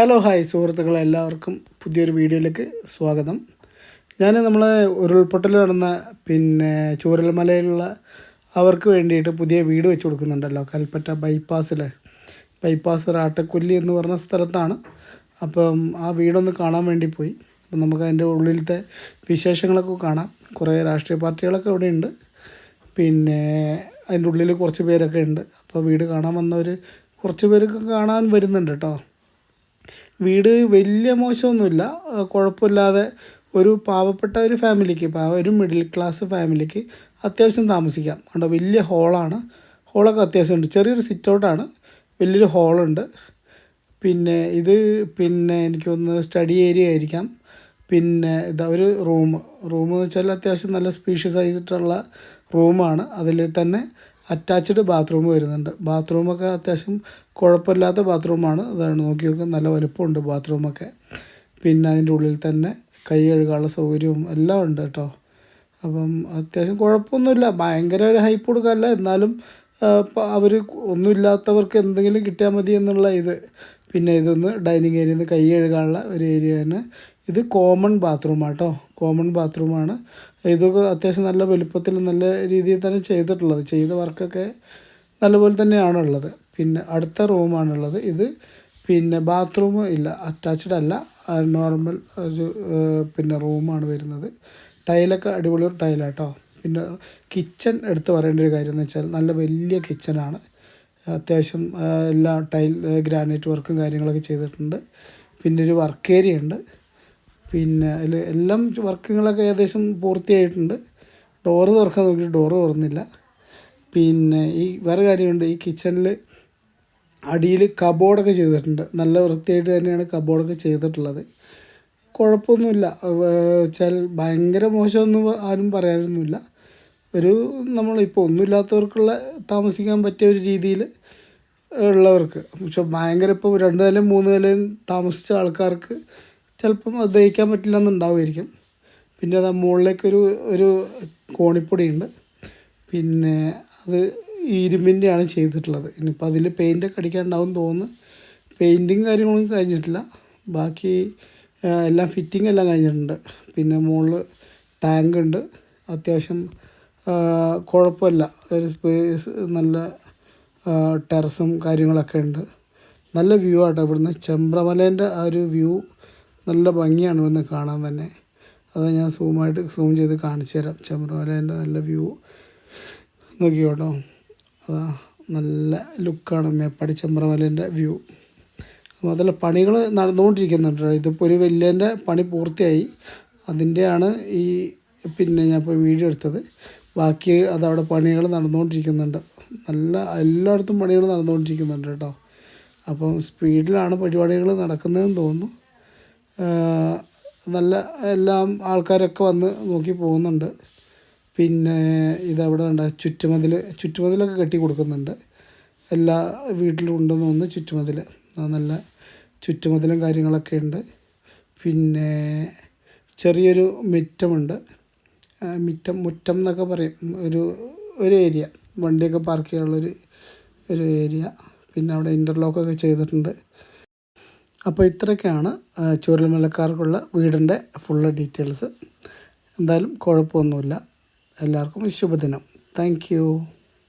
Hello hi സുഹൃത്തുക്കളെ എല്ലാവർക്കും പുതിയൊരു വീഡിയോയിലേക്ക് സ്വാഗതം. ഞാൻ നമ്മൾ ഉരുൾപൊട്ടൽ നടന്ന പിന്നെ ചൂരൽമലയിലുള്ള അവർക്ക് വേണ്ടിയിട്ട് പുതിയ വീട് വെച്ച് കൊടുക്കുന്നുണ്ടല്ലോ കൽപ്പറ്റ ബൈപ്പാസിൽ ബൈപ്പാസ് റാട്ടക്കുല്ലി എന്ന് പറഞ്ഞ സ്ഥലത്താണ്. അപ്പം ആ വീടൊന്ന് കാണാൻ വേണ്ടി പോയി. അപ്പം നമുക്ക് അതിന്റെ ഉള്ളിലത്തെ വിശേഷങ്ങളൊക്കെ കാണാം. കുറേ രാഷ്ട്രീയ പാർട്ടികളൊക്കെ ഇവിടെ ഉണ്ട്. പിന്നെ അതിന്റെ ഉള്ളിൽ കുറച്ച് പേരൊക്കെ ഉണ്ട്. അപ്പോൾ വീട് കാണാൻ വന്നവർ കുറച്ച് പേരൊക്കെ കാണാൻ വരുന്നുണ്ട് കേട്ടോ. വീട് വലിയ മോശമൊന്നുമില്ല. കുഴപ്പമില്ലാതെ ഒരു പാവപ്പെട്ട ഒരു ഫാമിലിക്ക് പാവ ഒരു മിഡിൽ ക്ലാസ് ഫാമിലിക്ക് അത്യാവശ്യം താമസിക്കാം. കണ്ടോ വലിയ ഹോളാണ്. ഹോളൊക്കെ അത്യാവശ്യമുണ്ട് ചെറിയൊരു സിറ്റ് ഔട്ടാണ് വലിയൊരു ഹോളുണ്ട്. പിന്നെ ഇത് പിന്നെ എനിക്ക് എനിക്കൊന്ന് സ്റ്റഡി ഏരിയ ആയിരിക്കാം. പിന്നെ ഇതാ ഒരു റൂം. റൂം എന്ന് വെച്ചാൽ അത്യാവശ്യം നല്ല സ്പീഷ്യസ് ആയിട്ടുള്ള റൂമാണ്. അതിൽ തന്നെ അറ്റാച്ച്ഡ് ബാത്റൂം വരുന്നുണ്ട്. ബാത്റൂമൊക്കെ അത്യാവശ്യം കുഴപ്പമില്ലാത്ത ബാത്റൂമാണ്. അതാണ് നോക്കി നോക്കുക നല്ല വലുപ്പമുണ്ട് ബാത്റൂമൊക്കെ. പിന്നെ അതിന്റെ ഉള്ളിൽ തന്നെ കൈ കഴുകാനുള്ള സൗകര്യവും എല്ലാം ഉണ്ട് കേട്ടോ. അപ്പം അത്യാവശ്യം കുഴപ്പമൊന്നുമില്ല. ഭയങ്കര ഒരു ഹൈപ്പ് കൊടുക്കാനല്ല. എന്നാലും അവർ ഒന്നുമില്ലാത്തവർക്ക് എന്തെങ്കിലും കിട്ടിയാൽ മതി എന്നുള്ള ഇത്. പിന്നെ ഇതൊന്ന് ഡൈനിങ് ഏരിയയിൽ നിന്ന് കൈ കഴുകാനുള്ള ഒരു ഏരിയ തന്നെ. ഇത് കോമൺ ബാത്റൂമാണ് കേട്ടോ. കോമൺ ബാത്റൂമാണ്. ഇതൊക്കെ അത്യാവശ്യം നല്ല വലുപ്പത്തിൽ നല്ല രീതിയിൽ തന്നെ ചെയ്തിട്ടുള്ളത്. ചെയ്ത വർക്കൊക്കെ നല്ലപോലെ തന്നെയാണ് ഉള്ളത്. പിന്നെ അടുത്ത റൂമാണുള്ളത്. ഇത് പിന്നെ ബാത്റൂം ഇല്ല അറ്റാച്ച്ഡ് അല്ല. നോർമൽ ഒരു പിന്നെ റൂമാണ് വരുന്നത്. ടൈലൊക്കെ അടിപൊളി ഒരു ടൈലാട്ടോ. പിന്നെ കിച്ചൺ എടുത്ത് പറയേണ്ട ഒരു കാര്യം എന്ന് വെച്ചാൽ നല്ല വലിയ കിച്ചണാണ്. അത്യാവശ്യം എല്ലാ ടൈൽ ഗ്രാനൈറ്റ് വർക്കും കാര്യങ്ങളൊക്കെ ചെയ്തിട്ടുണ്ട്. പിന്നെ ഒരു വർക്ക് ഏരിയ ഉണ്ട്. പിന്നെ അതിൽ എല്ലാം വർക്കുകളൊക്കെ ഏകദേശം പൂർത്തിയായിട്ടുണ്ട്. ഡോറ് തുറക്കാൻ നോക്കിയിട്ട് ഡോറ് തുറന്നില്ല. പിന്നെ ഈ വേറെ കാര്യമുണ്ട്. ഈ കിച്ചണിൽ അടിയിൽ കബോർഡൊക്കെ ചെയ്തിട്ടുണ്ട്. നല്ല വൃത്തിയായിട്ട് തന്നെയാണ് കബോർഡൊക്കെ ചെയ്തിട്ടുള്ളത്. കുഴപ്പമൊന്നുമില്ല. വെച്ചാൽ ഭയങ്കര മോശമൊന്നും ആരും പറയാനൊന്നുമില്ല. ഒരു നമ്മളിപ്പോൾ ഒന്നുമില്ലാത്തവർക്കുള്ള താമസിക്കാൻ പറ്റിയ ഒരു രീതിയിൽ ഉള്ളവർക്ക്. പക്ഷെ ഭയങ്കര ഇപ്പോൾ രണ്ട് നിലയും മൂന്ന് നിലയും താമസിച്ച ആൾക്കാർക്ക് ചിലപ്പം അത് ദഹിക്കാൻ പറ്റില്ല എന്നുണ്ടാവുമായിരിക്കും. പിന്നെ അത് മുകളിലേക്കൊരു ഒരു കോണിപ്പൊടിയുണ്ട്. പിന്നെ അത് ഇരുമ്പിന്റെയാണ് ചെയ്തിട്ടുള്ളത്. ഇനിയിപ്പോൾ അതിൽ പെയിന്റൊക്കെ അടിക്കാനുണ്ടാവും തോന്നുന്നു. പെയിന്റിങ് കാര്യങ്ങളൊന്നും കഴിഞ്ഞിട്ടില്ല. ബാക്കി എല്ലാം ഫിറ്റിംഗ് എല്ലാം കഴിഞ്ഞിട്ടുണ്ട്. പിന്നെ മുകളിൽ ടാങ്ക് ഉണ്ട്. അത്യാവശ്യം കുഴപ്പമില്ല. ഒരു സ്പേസ് നല്ല ടെറസും കാര്യങ്ങളൊക്കെ ഉണ്ട്. നല്ല വ്യൂ ആട്ടോ ഇവിടുന്ന്. ചെമ്പ്രമലേന്റെ ആ ഒരു വ്യൂ നല്ല ഭംഗിയാണ് ഇവിടുന്ന് കാണാൻ തന്നെ. അത് ഞാൻ സൂമായിട്ട് സൂം ചെയ്ത് കാണിച്ചു തരാം ചെമ്പ്രമലേന്റെ നല്ല വ്യൂ നോക്കി കേട്ടോ അതാ നല്ല ലുക്കാണ് മേപ്പാടി ചെമ്പ്രമലേന്റെ വ്യൂ. അതുപോലെ പണികൾ നടന്നുകൊണ്ടിരിക്കുന്നുണ്ട്. ഇതിപ്പോൾ ഒരു വലിയന്റെ പണി പൂർത്തിയായി. അതിന്റെയാണ് ഈ പിന്നെ ഞാൻ ഇപ്പോൾ വീഡിയോ എടുത്തത്. ബാക്കി അതവിടെ പണികൾ നടന്നുകൊണ്ടിരിക്കുന്നുണ്ട്. നല്ല എല്ലായിടത്തും പണികൾ നടന്നുകൊണ്ടിരിക്കുന്നുണ്ട് കേട്ടോ. അപ്പം സ്പീഡിലാണ് പരിപാടികൾ നടക്കുന്നതെന്ന് തോന്നുന്നു. നല്ല എല്ലാം ആൾക്കാരൊക്കെ വന്ന് നോക്കി പോകുന്നുണ്ട്. പിന്നെ ഇതവിടെ ഉണ്ട് ചുറ്റുമതിൽ ചുറ്റുമതിലൊക്കെ കെട്ടി കൊടുക്കുന്നുണ്ട്. എല്ലാ വീട്ടിലും ഉണ്ടെന്ന് തോന്നുന്നു ചുറ്റുമതിൽ നല്ല ചുറ്റുമതിലും കാര്യങ്ങളൊക്കെ ഉണ്ട്. പിന്നെ ചെറിയൊരു മിറ്റമുണ്ട്. മിറ്റം മുറ്റം എന്നൊക്കെ പറയും. ഒരു ഒരു ഏരിയ. വണ്ടിയൊക്കെ പാർക്ക് ചെയ്യാനുള്ളൊരു ഒരു ഏരിയ. പിന്നെ അവിടെ ഇന്റർലോക്കൊക്കെ ചെയ്തിട്ടുണ്ട്. അപ്പോൾ ഇത്രയൊക്കെയാണ് ആ, ചുരൽമലക്കാർക്കുള്ള വീടിന്റെ ഫുള്ള് ഡീറ്റെയിൽസ്. എന്തായാലും കുഴപ്പമൊന്നുമില്ല. എല്ലാവർക്കും ശുഭദിനം. താങ്ക്